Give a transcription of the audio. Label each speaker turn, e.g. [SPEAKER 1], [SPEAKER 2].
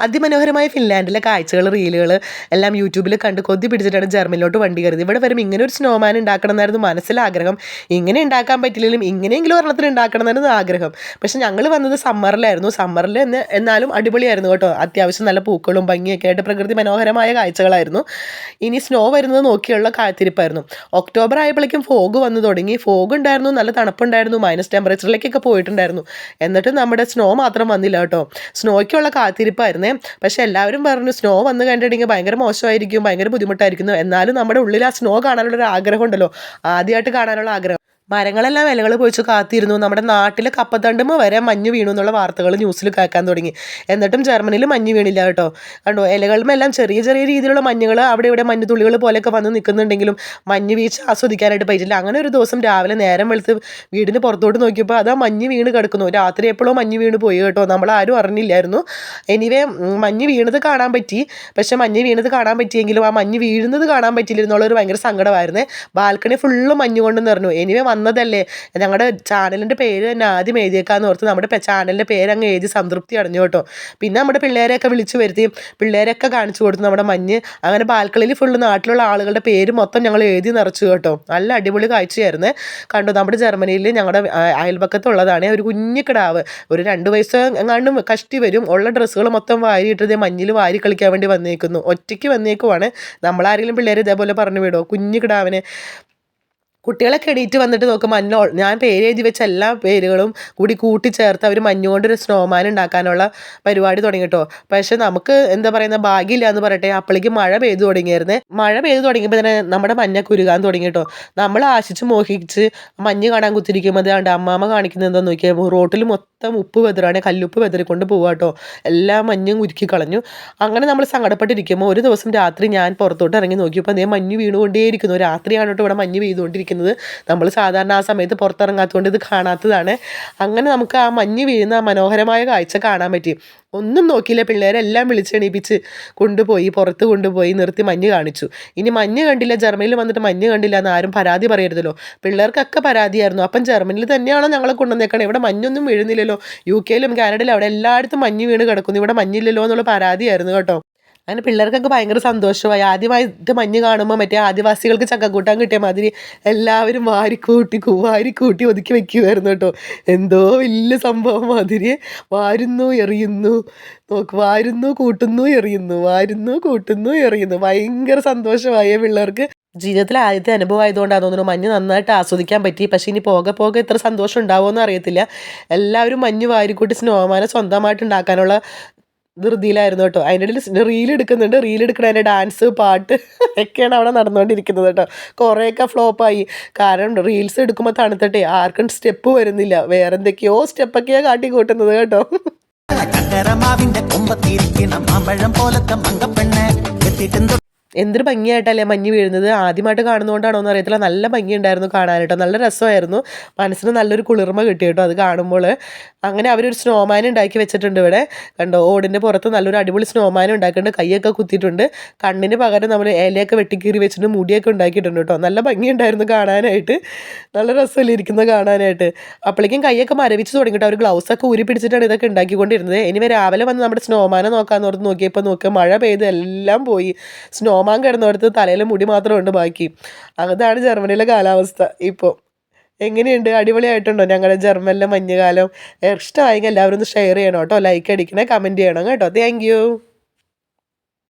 [SPEAKER 1] അതിമനോഹരമായ ഫിൻലാൻഡിലെ കാഴ്ചകൾ റീലുകൾ എല്ലാം യൂട്യൂബിൽ കണ്ട് കൊതി പിടിച്ചിട്ടാണ് ജർമ്മനിലോട്ട് വണ്ടി കയറിയത്. ഇവിടെ വരുമ്പോൾ ഇങ്ങനെ ഒരു സ്നോമാൻ ഉണ്ടാക്കണം എന്നായിരുന്നു മനസ്സിലാഗ്രഹം ഇങ്ങനെ ഉണ്ടാക്കാൻ പറ്റില്ലെങ്കിലും ഇങ്ങനെയെങ്കിലും ഒരെണ്ണത്തിന് ഉണ്ടാക്കണം എന്നായിരുന്നു ആഗ്രഹം. പക്ഷെ ഞങ്ങൾ വന്നത് സമ്മറിലായിരുന്നു സമ്മറിൽ എന്ന് എന്നാലും അടിപൊളിയായിരുന്നു കേട്ടോ. അത്യാവശ്യം നല്ല പൂക്കളും ഭംഗിയൊക്കെ ആയിട്ട് പ്രകൃതി മനോഹരമായ കാഴ്ചകളായിരുന്നു. ഇനി സ്നോ വരുന്നത് നോക്കിയുള്ള കാത്തിരിപ്പായിരുന്നു. ഒക്ടോബർ ആയപ്പോഴേക്കും ഫോഗ് വന്നു തുടങ്ങി. ഫോഗ് ഉണ്ടായിരുന്നു നല്ല തണുപ്പുണ്ടായിരുന്നു മൈനസ് ടെമ്പറേച്ചറിലേക്കൊക്കെ പോയിട്ടുണ്ടായിരുന്നു. എന്നിട്ട് നമ്മുടെ സ്നോ മാത്രം വന്നില്ല കേട്ടോ. സ്നോയ്ക്കുള്ള കാത്തിരിപ്പായിരുന്നേ. പക്ഷെ എല്ലാവരും പറഞ്ഞു സ്നോ വന്ന് കണ്ടിട്ടുണ്ടെങ്കിൽ ഭയങ്കര മോശമായിരിക്കും ഭയങ്കര ബുദ്ധിമുട്ടായിരിക്കുന്നു എന്നാലും നമ്മുടെ ഉള്ളിൽ ആ സ്നോ കാണാനുള്ള ഒരു ആഗ്രഹം ഉണ്ടല്ലോ. ആദ്യമായിട്ട് കാണാനുള്ള ആഗ്രഹം. മരങ്ങളെല്ലാം ഇലകൾ പൊഴിച്ച് കാത്തിരുന്നു. നമ്മുടെ നാട്ടിൽ കപ്പത്തണ്ടുമ്പോൾ വരെ മഞ്ഞ് വീണു എന്നുള്ള വാർത്തകൾ ന്യൂസിൽ കേൾക്കാൻ തുടങ്ങി. എന്നിട്ടും ജർമ്മനിയിൽ മഞ്ഞ് വീണില്ല കേട്ടോ. കണ്ടോ ഇലകളുമെല്ലാം ചെറിയ ചെറിയ രീതിയിലുള്ള മഞ്ഞുകൾ അവിടെ ഇവിടെ മഞ്ഞ് തുള്ളികൾ പോലെയൊക്കെ വന്ന് നിൽക്കുന്നുണ്ടെങ്കിലും മഞ്ഞ് വീഴ്ച ആസ്വദിക്കാനായിട്ട് പറ്റില്ല അങ്ങനെ ഒരു ദിവസം രാവിലെ നേരം വെളുത്ത് വീടിന് പുറത്തോട്ട് നോക്കിയപ്പോൾ അതാ മഞ്ഞ് വീണ് കിടക്കുന്നു. രാത്രി എപ്പോഴോ മഞ്ഞ് വീണ് പോയി കേട്ടോ. നമ്മൾ ആരും അറിഞ്ഞില്ലായിരുന്നു. എനിവേ മഞ്ഞ് വീണത് കാണാൻ പറ്റി. പക്ഷേ മഞ്ഞ് വീണത് കാണാൻ പറ്റിയെങ്കിലും ആ മഞ്ഞ് വീഴുന്നത് കാണാൻ പറ്റില്ല എന്നുള്ളൊരു ഭയങ്കര സങ്കടമായിരുന്നേ. ബാൽക്കണി ഫുള്ള് മഞ്ഞ് കൊണ്ട് നിറഞ്ഞു എനിവേ വന്നതല്ലേ? ഞങ്ങളുടെ ചാനലിന്റെ പേര് തന്നെ ആദ്യം എഴുതിയേക്കാന്ന് ഓർത്ത് നമ്മുടെ ചാനലിന്റെ പേര് അങ്ങ് എഴുതി സംതൃപ്തി അടഞ്ഞു കേട്ടോ. പിന്നെ നമ്മുടെ പിള്ളേരെയൊക്കെ വിളിച്ചു വരുത്തി പിള്ളേരൊക്കെ കാണിച്ചു കൊടുത്തു നമ്മുടെ മഞ്ഞ് അങ്ങനെ ബാൽക്കണിയിൽ ഫുള്ള് നാട്ടിലുള്ള ആളുകളുടെ പേര് മൊത്തം ഞങ്ങൾ എഴുതി നിറച്ചു കേട്ടോ. നല്ല അടിപൊളി കാഴ്ചയായിരുന്നു. കണ്ടു നമ്മുടെ ജർമ്മനിയിൽ ഞങ്ങളുടെ അയൽപക്കത്തുള്ളതാണ് ഒരു കുഞ്ഞു കിടാവ്. ഒരു രണ്ട് വയസ്സ് എങ്ങാണ്ടും കഷ്ടി വരും. ഉള്ള ഡ്രസ്സുകൾ മൊത്തം വാരിയിട്ടത് മഞ്ഞിൽ വാരി കളിക്കാൻ വേണ്ടി വന്നേക്കുന്നു. ഒറ്റയ്ക്ക് വന്നേക്കുവാണ്. നമ്മളാരെങ്കിലും പിള്ളേർ ഇതേപോലെ പറഞ്ഞു വിടുമോ കുഞ്ഞു കിടാവിനെ. കുട്ടികളൊക്കെ എണീറ്റ് വന്നിട്ട് നോക്കുമ്പോൾ മഞ്ഞ ഞാൻ പേര് എഴുതി വെച്ച എല്ലാ പേരുകളും കൂടി കൂട്ടിച്ചേർത്ത് അവർ മഞ്ഞുകൊണ്ട് ഒരു സ്നോമാൻ ഉണ്ടാക്കാനുള്ള പരിപാടി തുടങ്ങി കേട്ടോ പക്ഷേ നമുക്ക് എന്താ പറയുന്ന ഭാഗ്യമില്ല എന്ന് പറയട്ടെ അപ്പോഴേക്ക് മഴ പെയ്തു തുടങ്ങിയായിരുന്നേ. മഴ പെയ്തു തുടങ്ങിയപ്പോൾ തന്നെ നമ്മുടെ മഞ്ഞ കുരുകാൻ തുടങ്ങി കേട്ടോ നമ്മൾ ആശിച്ച് മോഹിച്ച് മഞ്ഞ് കാണാൻ കുത്തിരിക്കുമ്പോൾ അതുകൊണ്ട് അമ്മാമ്മ കാണിക്കുന്നത് എന്താ നോക്കിയാൽ റോട്ടിൽ മൊത്തം ഉപ്പ് വെതറാണ് കല്ലുപ്പ് വെതറിക്കൊണ്ട് പോവുക കേട്ടോ എല്ലാ മഞ്ഞും ഉരുക്കി കളഞ്ഞു. അങ്ങനെ നമ്മൾ സങ്കടപ്പെട്ടിരിക്കുമ്പോൾ ഒരു ദിവസം രാത്രി ഞാൻ പുറത്തോട്ട് ഇറങ്ങി നോക്കിയപ്പോൾ അതേ മഞ്ഞ് വീണുകൊണ്ടേയിരിക്കുന്നു. രാത്രിയാണ് കേട്ടോ ഇവിടെ മഞ്ഞ് പെയ്തുകൊണ്ടിരിക്കുന്നത്. ഇരിക്കുന്നത് നമ്മൾ സാധാരണ ആ സമയത്ത് പുറത്തിറങ്ങാത്തതുകൊണ്ട് ഇത് കാണാത്തതാണ്. അങ്ങനെ നമുക്ക് ആ മഞ്ഞ് വീഴുന്ന ആ മനോഹരമായ കാഴ്ച കാണാൻ പറ്റി. ഒന്നും നോക്കിയില്ല. പിള്ളേരെല്ലാം വിളിച്ചെണീപ്പിച്ച് കൊണ്ടുപോയി പുറത്ത് കൊണ്ടുപോയി നിർത്തി മഞ്ഞ് കാണിച്ചു. ഇനി മഞ്ഞ് കണ്ടില്ല. ജർമ്മനിയിൽ വന്നിട്ട് മഞ്ഞ് കണ്ടില്ല എന്ന് ആരും പരാതി പറയരുതല്ലോ. പിള്ളേർക്കൊക്കെ പരാതിയായിരുന്നു. അപ്പം ജർമ്മനിയിൽ തന്നെയാണോ ഞങ്ങളെ കൊണ്ടുവന്നേക്കണം? ഇവിടെ മഞ്ഞൊന്നും വീഴുന്നില്ലല്ലോ. യു കെയിലും കാനഡയിലും അവിടെ എല്ലായിടത്തും മഞ്ഞ് വീണ് കിടക്കുന്നു. ഇവിടെ മഞ്ഞില്ലല്ലോ എന്നുള്ള പരാതിയായിരുന്നു കേട്ടോ. അങ്ങനെ പിള്ളേർക്കൊക്കെ ഭയങ്കര സന്തോഷമായി. ആദ്യമായിട്ട് മഞ്ഞ് കാണുമ്പോൾ മറ്റേ ആദിവാസികൾക്ക് ചക്കക്കൂട്ടാൻ കിട്ടിയ മാതിരി എല്ലാവരും വാരിക്കൂട്ടി വാരിക്കൂട്ടി ഒതുക്കി വെക്കുമായിരുന്നു കേട്ടോ. എന്തോ വലിയ സംഭവം മാതിരി. വാരുന്നു എറിയുന്നു. നോക്ക് വാരുന്നു കൂട്ടുന്നു എറിയുന്നു. വാരുന്നു കൂട്ടുന്നു എറിയുന്നു. ഭയങ്കര സന്തോഷമായ പിള്ളേർക്ക്. ജീവിതത്തിലെ ആദ്യത്തെ അനുഭവം ആയതുകൊണ്ടാണ് തോന്നുന്നു മഞ്ഞ് നന്നായിട്ട് ആസ്വദിക്കാൻ പറ്റി. പക്ഷേ ഇനി പോകെ പോകെ ഇത്ര സന്തോഷം ഉണ്ടാവുമെന്ന് അറിയത്തില്ല. എല്ലാവരും മഞ്ഞ് വാരിക്കൂട്ടി സ്നോമാനെ സ്വന്തമായിട്ട് ഉണ്ടാക്കാനുള്ള ധൃതിയിലായിരുന്നു കേട്ടോ. അതിന്റെ ഇടയിൽ റീൽ എടുക്കുന്നുണ്ട്. റീൽ എടുക്കണതിന്റെ ഡാൻസ് പാട്ട് ഒക്കെയാണ് അവിടെ നടന്നുകൊണ്ടിരിക്കുന്നത് കേട്ടോ. കുറേയൊക്കെ ഫ്ലോപ്പായി കാരണം റീൽസ് എടുക്കുമ്പോൾ തണുത്തട്ടെ ആർക്കും സ്റ്റെപ്പ് വരുന്നില്ല. വേറെ എന്തൊക്കെയോ സ്റ്റെപ്പൊക്കെയാണ് കാട്ടി. കൂട്ടുന്നത് കേട്ടോ പോലത്തെ മങ്കപ്പെണ്ണെ എത്തിയിട്ടുണ്ട് എന്തൊരു ഭംഗിയായിട്ടല്ലേ മഞ്ഞ് വീഴുന്നത്. ആദ്യമായിട്ട് കാണുന്നതുകൊണ്ടാണോ എന്ന് അറിയത്തില്ല. നല്ല ഭംഗിയുണ്ടായിരുന്നു കാണാനായിട്ടോ. നല്ല രസമായിരുന്നു. മനസ്സിന് നല്ലൊരു കുളിർമ കിട്ടി കേട്ടോ അത് കാണുമ്പോൾ. അങ്ങനെ അവരൊരു സ്നോമാൻ ഉണ്ടാക്കി വെച്ചിട്ടുണ്ട് ഇവിടെ. കണ്ടോ? ഓടിന്റെ പുറത്ത് നല്ലൊരു അടിപൊളി സ്നോമാൻ ഉണ്ടാക്കിയിട്ടുണ്ട്. കൈയൊക്കെ കുത്തിയിട്ടുണ്ട്. കണ്ണിന് പകരം നമ്മൾ ഇലയൊക്കെ വെട്ടിക്കീറി വെച്ചിട്ട് മുടിയൊക്കെ ഉണ്ടാക്കിയിട്ടുണ്ട് കേട്ടോ. നല്ല ഭംഗിയുണ്ടായിരുന്നു കാണാനായിട്ട്. നല്ല രസമല്ലേ ഇരിക്കുന്നത് കാണാനായിട്ട്. അപ്പോഴേക്കും കൈയൊക്കെ മരവിച്ച് തുടങ്ങിയിട്ട് അവർ ഗ്ലൗസൊക്കെ ഊരി പിടിച്ചിട്ടാണ് ഇതൊക്കെ ഉണ്ടാക്കിക്കൊണ്ടിരുന്നത്. ഇനി രാവിലെ വന്ന് നമ്മുടെ സ്നോമാനെ നോക്കാമെന്ന് ഓർത്ത് നോക്കിയപ്പോൾ നോക്കുക മഴ പെയ്ത് എല്ലാം പോയി. സ്നോ റോമാൻ കിടന്നിടത്ത് തലയിൽ മുടി മാത്രമുണ്ട് ബാക്കി. അതാണ് ജർമ്മനിയിലെ കാലാവസ്ഥ ഇപ്പോൾ എങ്ങനെയുണ്ട്? അടിപൊളിയായിട്ടുണ്ടോ ഞങ്ങളുടെ ജർമ്മനിലെ മഞ്ഞുകാലം? ഇഷ്ടമായെങ്കിൽ എല്ലാവരും ഒന്ന് ഷെയർ ചെയ്യണം കേട്ടോ. ലൈക്ക് അടിക്കണേ കമന്റ് ചെയ്യണം കേട്ടോ. താങ്ക്